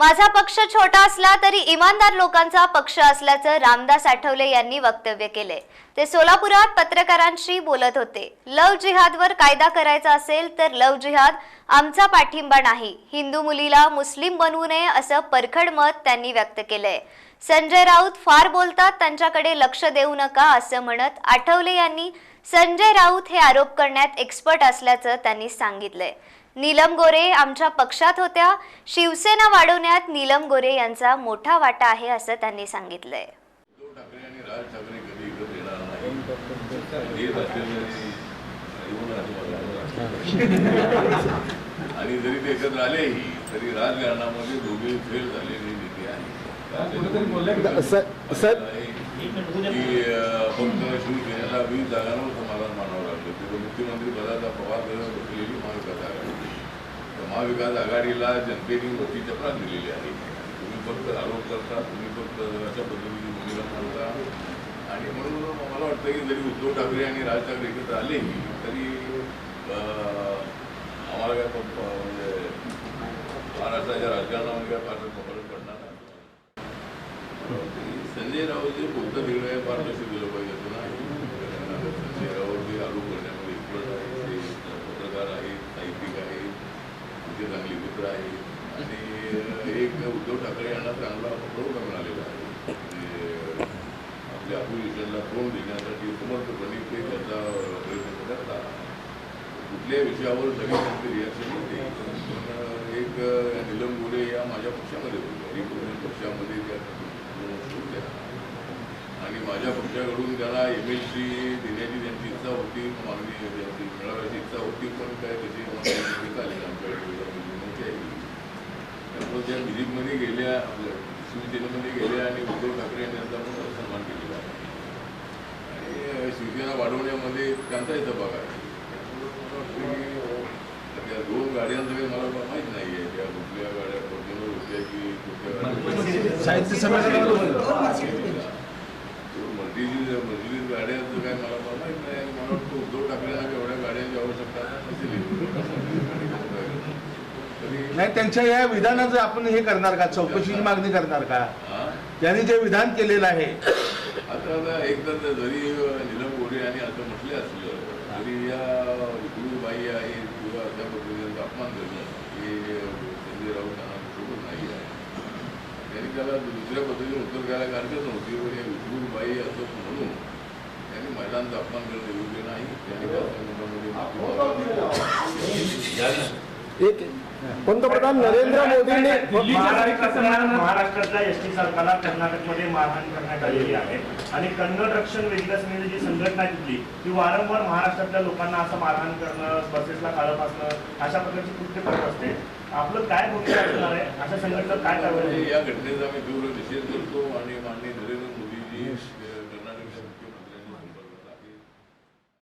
माझा पक्ष छोटा असला तरी इमानदार लोकांचा पक्ष असल्याचं रामदास आठवले यांनी वक्तव्य केले. ते सोलापुरात पत्रकारांशी बोलत होते. लव जिहादवर कायदा करायचा असेल तर लव जिहाद आमचा पाठिंबा नाही. हिंदू मुलीला मुस्लिम बनवू नये असं परखड मत त्यांनी व्यक्त केलंय. संजय राऊत फार बोलतात त्यांच्याकडे लक्ष देऊ नका असं म्हणत आठवले यांनी संजय राऊत हे आरोप करण्यात एक्सपर्ट असल्याचं त्यांनी सांगितलंय. नीलम गोरे आमच्या पक्षात होत्या. शिवसेना वाढवण्यात नीलम गोरे यांचा मोठा वाटा आहे असं त्यांनी सांगितलंय. आणि जरी ते एकत्र आलेही तरी राजकारणामध्ये दोघे फेल झालेले नेते आहेत. सर- घेण्याला वीस जागांवर समाधान मानावं लागलं. तिथं मुख्यमंत्री पदाचा पवार बसलेली महाविकास आघाडी. तर महाविकास आघाडीला जनतेने मोठी चपरात दिलेली आहे. तुम्ही फक्त आरोप करता तुम्ही फक्त अशा पद्धतीची भूमिका मांडता आणि म्हणून मला वाटतं की जरी उद्धव ठाकरे आणि राज ठाकरे एकत्र आले तरी आम्हाला काय म्हणजे महाराष्ट्राच्या राजकारणामध्ये काय फार फरक पडणार नाही. संजय राऊत जे बोलतं तिकडे आहे फार लक्ष दिलं पाहिजे असं नाही कारण संजय राऊत जे आरोप करण्यामध्ये एक्सपर्ट आहे ते पत्रकार आहेत साहित्यिक आहेत तुझे चांगले मित्र आहेत आणि एक उद्धव ठाकरे यांना चांगला प्रौढ मिळालेला आहे. आपल्या अपोजिशनला तोंड देण्यासाठी समर्थपणे ते त्याचा प्रयत्न करतात. कुठल्याही विषयावर सगळी त्यांची रिॲक्शन होते. पण एक निलम गोरे या माझ्या पक्षामध्ये होत्या. पक्षामध्ये त्या होत्या. आणि माझ्या पक्षाकडून त्याला एम एल सी देण्याची त्यांची इच्छा होती. मागणी त्यांची मिळावायची इच्छा होती पण काय त्याची मागणी आली आमच्याकडे मिरिकमध्ये गेल्या शिवसेनेमध्ये गेल्या आणि उद्धव ठाकरे यांनी त्यांचा पण सन्मान केलेला आहे. आणि शिवसेना वाढवण्यामध्ये त्यांचाही सहभाग आहे. त्या दोन गाड्यांचं काही मला माहीत नाही आहे त्या कुठल्या गाड्या फॉर्च्युनर होत्या की कुठल्या मल्टीजी मल्टीजी गाड्यांचं काय मला माहीत नाही. आणि मला वाटतं उद्धव ठाकरेंना एवढ्या गाड्यांची आवश्यकता नसेल नाही त्यांच्या या विधानाचं आपण हे करणार का? चौकशीची मागणी करणार का? हा. त्यांनी जे विधान केलेलं आहे. आता एकदा तर जरी निलम गोरे यांनी असं म्हटले असलं तरी या बाई आहेत किंवा अशा पद्धतीचा अपमान करणं हे संजय राऊत यांना सोबत नाही आहे. त्यांनी त्याला दुसऱ्या पद्धतीने उत्तर द्यायला हरकत नव्हती पण हे बाई असं म्हणून त्यांनी महिलांचा अपमान करणं योग्य नाही. त्यांनी एक पंतप्रधान नरेंद्र मोदींनी महाराष्ट्रात महाराष्ट्रातल्या एस टी सरकारला कर्नाटकमध्ये मारहाण करण्यात आलेली आहे. आणि कन्नड रक्षण वेगळ्या समिती जी संघटना तिथली ती वारंवार महाराष्ट्रातल्या लोकांना असं मारहाण करणं बसेसला काळप असणं अशा प्रकारची कृत्य करत असते. आपलं काय भूमिका असणार आहे? अशा संघटना काय कारवाई या घटनेचा आम्ही तीव्र निषेध करतो आणि माननीय नरेंद्र मोदीजी